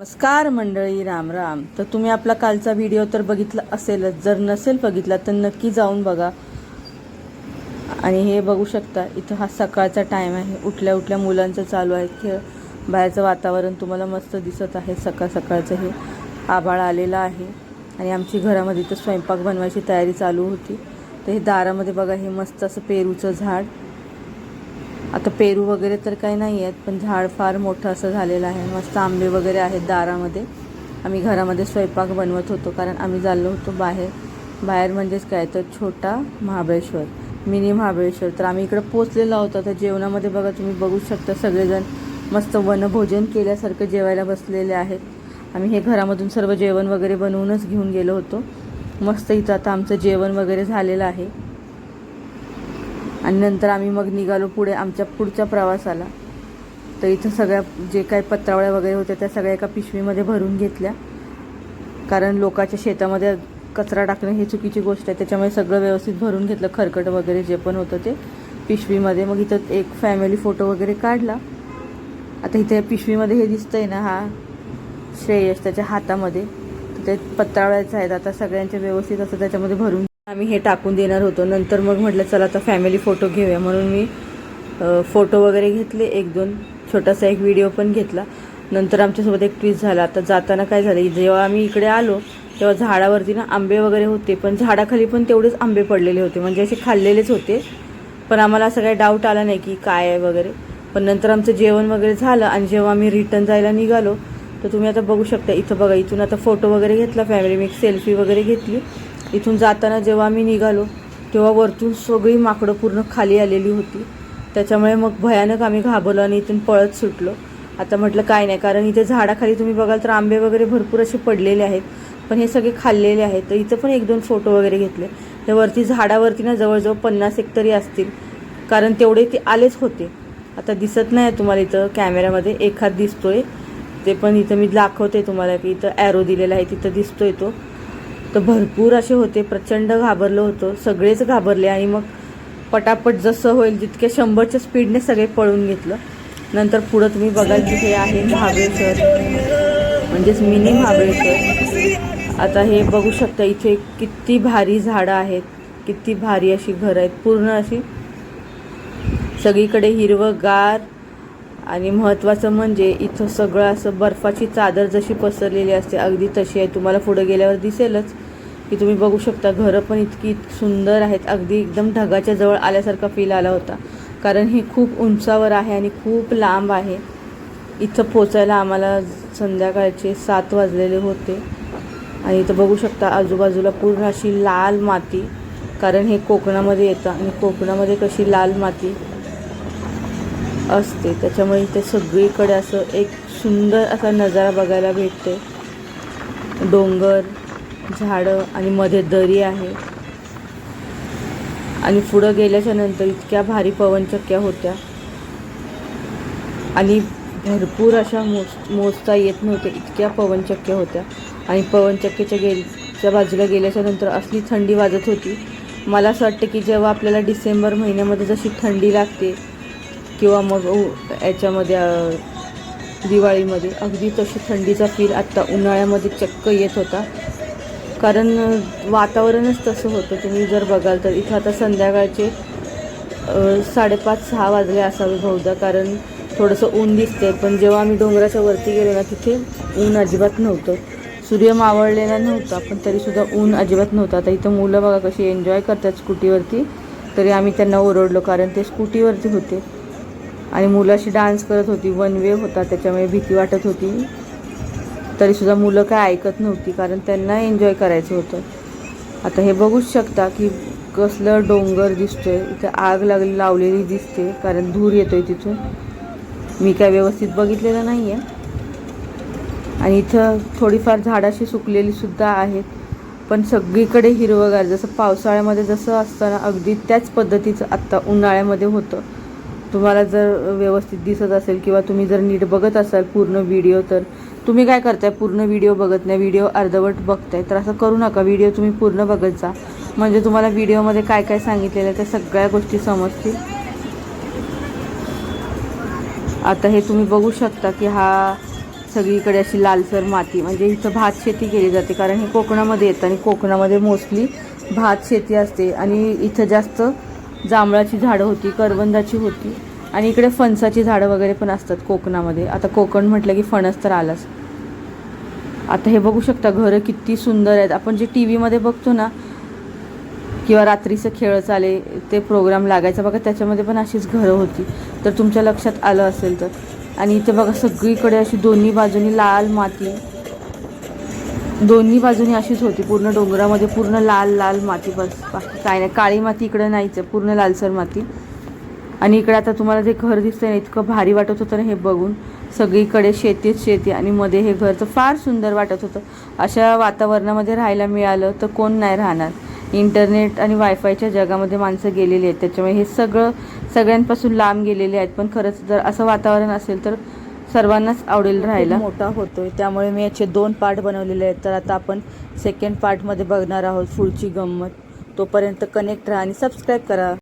नमस्कार मंडळी राम राम. तर तुम्ही आपला कालचा व्हिडिओ तर बघितला असेलच. जर नसेल बघितला तर नक्की जाऊन बघा. आणि हे बघू शकता इथं हा सकाळचा टाईम आहे. उठल्या उठल्या मुलांचं चालू आहे. खेळ बाहेरचं वातावरण तुम्हाला मस्त दिसत आहे. सकाळ सकाळचं हे आभाळ आलेलं आहे. आणि आमची घरामध्ये इथं स्वयंपाक बनवायची तयारी चालू होती. तर हे दारामध्ये बघा हे मस्त असं पेरूचं झाड. आता पेरू वगैरे तर काही नाही आहेत पण झाड फार मोठं असं झालेलं आहे. मस्त आंबे वगैरे आहेत दारामध्ये. आम्ही घरामध्ये स्वयंपाक बनवत होतो कारण आम्ही चाललो होतो बाहेर. बाहेर म्हणजेच काय तर छोटा महाबळेश्वर मिनी महाबळेश्वर. तर आम्ही इकडं पोचलेला होतो. तर जेवणामध्ये बघा तुम्ही बघू शकता सगळेजण मस्त वनभोजन केल्यासारखं जेवायला बसलेले आहेत. आम्ही हे घरामधून सर्व जेवण वगैरे बनवूनच घेऊन गेलो होतो. मस्त इथं आता आमचं जेवण वगैरे झालेलं आहे. आणि नंतर आम्ही मग निघालो पुढे आमच्या पुढच्या प्रवासाला. तर इथं सगळ्या जे काही पत्रावळ्या वगैरे होत्या त्या सगळ्या एका पिशवीमध्ये भरून घेतल्या. कारण लोकांच्या शेतामध्ये कचरा टाकणं ही चुकीची गोष्ट आहे. त्याच्यामुळे सगळं व्यवस्थित भरून घेतलं. खरकट वगैरे जे पण होतं ते पिशवीमध्ये. मग इथं एक फॅमिली फोटो वगैरे काढला. आता इथे पिशवीमध्ये हे दिसतंय ना हा श्रेयश त्याच्या हातामध्ये. तर ते पत्रावळ्याचं आहेत. आता सगळ्यांचे व्यवस्थित असं त्याच्यामध्ये भरून आम्ही हे टाकून देणार होतो. नंतर मग म्हटलं चला आता फॅमिली फोटो घेऊया. म्हणून मी फोटो वगैरे घेतले. एक दोन छोटासा एक व्हिडिओ पण घेतला. नंतर आमच्यासोबत एक ट्विस्ट झाला. आता जाताना काय झालं जेव्हा आम्ही इकडे आलो तेव्हा झाडावरती ना आंबे वगैरे होते पण झाडाखाली पण तेवढेच आंबे पडलेले होते. म्हणजे असे खाल्लेलेच होते. पण आम्हाला असं काही डाऊट आला नाही की काय आहे वगैरे. पण नंतर आमचं जेवण वगैरे झालं आणि जेव्हा आम्ही रिटर्न जायला निघालो तर तुम्ही आता बघू शकता. इथं बघा इथून आता फोटो वगैरे घेतला फॅमिली मी एक सेल्फी वगैरे घेतली. इथून जाताना जेव्हा आम्ही निघालो तेव्हा वरतून सगळी माकडं पूर्ण खाली आलेली होती. त्याच्यामुळे मग भयानक आम्ही घाबरलो आणि इथून पळत सुटलो. आता म्हटलं काय नाही कारण इथे झाडाखाली तुम्ही बघाल तर आंबे वगैरे भरपूर असे पडलेले आहेत पण हे सगळे खाल्लेले आहेत. तर इथं पण एक दोन फोटो वगैरे घेतले. हे वरती झाडावरती ना जवळजवळ पन्नास एक तरी असतील कारण तेवढे ते आलेच होते. आता दिसत नाही तुम्हाला इथं कॅमेऱ्यामध्ये एखाद दिसतोय. ते पण इथं मी दाखवते तुम्हाला की इथं ॲरो दिलेला आहे तिथं दिसतोय तो. तर भरपूर असे होते प्रचंड घाबरलो होतो सगळेच घाबरले आणि मग पटापट जसं होईल जितक्या शंभरच्या स्पीडने सगळे पळून घेतलं. नंतर पुढं तुम्ही बघाल की हे आहे महाबळेश्वर. म्हणजेच मिनी महाबळेश्वर. आता हे बघू शकता इथे किती भारी झाडं आहेत किती भारी अशी घरं आहेत पूर्ण अशी सगळीकडे हिरवंगार. आणि महत्त्वाचं म्हणजे इथं सगळं असं बर्फाची चादर जशी पसरलेली असते अगदी तशी आहे. तुम्हाला पुढे गेल्यावर दिसेलच. की तुम्ही बघू शकता घरं पण इतकी सुंदर आहेत. अगदी एकदम ढगाच्या जवळ आल्यासारखा फील आला होता. कारण हे खूप उंचावर आहे आणि खूप लांब आहे. इथं पोचायला आम्हाला संध्याकाळचे सात वाजलेले होते. आणि इथं बघू शकता आजूबाजूला पूर्ण अशी लाल माती कारण हे कोकणामध्ये येतं आणि कोकणामध्ये कशी लाल माती असते. त्याच्यामुळे इथे सगळीकडे असं एक सुंदर असा नजारा बघायला भेटते डोंगर झाडं आणि मध्ये दरी आहे. आणि पुढं गेल्याच्यानंतर इतक्या भारी पवनचक्क्या होत्या. आणि भरपूर अशा मोज मोजता येत नव्हत्या इतक्या पवनचक्क्या होत्या. आणि पवनचक्क्याच्या गेलच्या बाजूला गेल्याच्यानंतर असली थंडी वाजत होती. मला असं वाटतं की जेव्हा आपल्याला डिसेंबर महिन्यामध्ये जशी थंडी लागते किंवा मग याच्यामध्ये दिवाळीमध्ये अगदी तशी थंडीचा फील आत्ता उन्हाळ्यामध्ये चक्क येत होता. कारण वातावरणच तसं होतं. तुम्ही जर बघाल तर इथं आता संध्याकाळचे साडेपाच सहा वाजले असावे बहुधा कारण थोडंसं ऊन दिसतंय. पण जेव्हा आम्ही डोंगराच्या वरती गेलो ना तिथे ऊन अजिबात नव्हतं. सूर्य मावळलेला नव्हता पण तरीसुद्धा ऊन अजिबात नव्हतं. आता इथं मुलं बघा कशी एन्जॉय करतात स्कूटीवरती. तरी आम्ही त्यांना ओरडलो कारण ते स्कूटीवरती होते. आणि मुलाशी डान्स करत होती वन वे होता त्याच्यामुळे भीती वाटत होती. तरीसुद्धा मुलं काय ऐकत नव्हती कारण त्यांना एन्जॉय करायचं होतं. आता हे बघूच शकता की कसलं डोंगर दिसतोय इथं आग लागली लावलेली दिसते कारण धूर येतोय तिथून. मी काय व्यवस्थित बघितलेलं नाही आहे आणि इथं थोडीफार झाडाशी सुकलेली सुद्धा आहेत. पण सगळीकडे हिरवंगार जसं पावसाळ्यामध्ये जसं असताना अगदी त्याच पद्धतीचं आत्ता उन्हाळ्यामध्ये होतं. तुम्हाला जर व्यवस्थित दिसत असेल किंवा तुम्ही जर नीट बघत असाल पूर्ण व्हिडिओ तर तुम्ही काय करताय? पूर्ण व्हिडिओ बघत नाही. व्हिडिओ अर्धवट बघताय. तर असं करू नका. व्हिडिओ तुम्ही पूर्ण बघत जा. म्हणजे तुम्हाला व्हिडिओमध्ये काय काय सांगितलेलं आहे त्या सगळ्या गोष्टी समजतील. आता हे तुम्ही बघू शकता की हा सगळीकडे अशी लालसर माती. म्हणजे इथं भात शेती केली जाते. कारण हे कोकणामध्ये येतं आणि कोकणामध्ये मोस्टली भात शेती असते. आणि इथं जास्त जांभळाची झाडं होती करवंदाची होती. आणि इकडे फणसाची झाडं वगैरे पण असतात कोकणामध्ये. आता कोकण म्हटलं की फणस तर आलाच. आता हे बघू शकता घरं किती सुंदर आहेत. आपण जे टी व्हीमध्ये बघतो ना किंवा रात्रीचं खेळ चाले ते प्रोग्राम लागायचा बघा त्याच्यामध्ये पण अशीच घरं होती. तर तुमच्या लक्षात आलं असेल तर. आणि इथे बघा सगळीकडे अशी दोन्ही बाजूनी लाल माती. दोन्ही बाजूनी अशीच होती पूर्ण डोंगरामध्ये पूर्ण लाल लाल माती बस. बाकी काय नाही. काळी माती इकडं नाहीच आहे पूर्ण लालसर माती. आणि इकडे आता तुम्हाला जे घर दिसतंय ना इतकं भारी वाटत होतं ना हे बघून. सगळीकडे शेतीच शेती आणि मध्ये हे घर तर फार सुंदर वाटत होतं. अशा वातावरणामध्ये राहायला मिळालं तर कोण नाही राहणार. इंटरनेट आणि वायफायच्या जगामध्ये माणसं गेलेली आहेत. त्याच्यामुळे हे सगळं सगळ्यांपासून लांब गेलेले आहेत. पण खरंच जर असं वातावरण असेल तर सर्वांनाच आवडेल राहायला. मोठा होतोय. त्यामुळे मी याचे दोन पार्ट बनवलेले आहेत. तर आता आपण सेकंड पार्टमध्ये बघणार आहोत. पुढची गंमत. तोपर्यंत कनेक्ट राहा आणि सबस्क्राईब करा.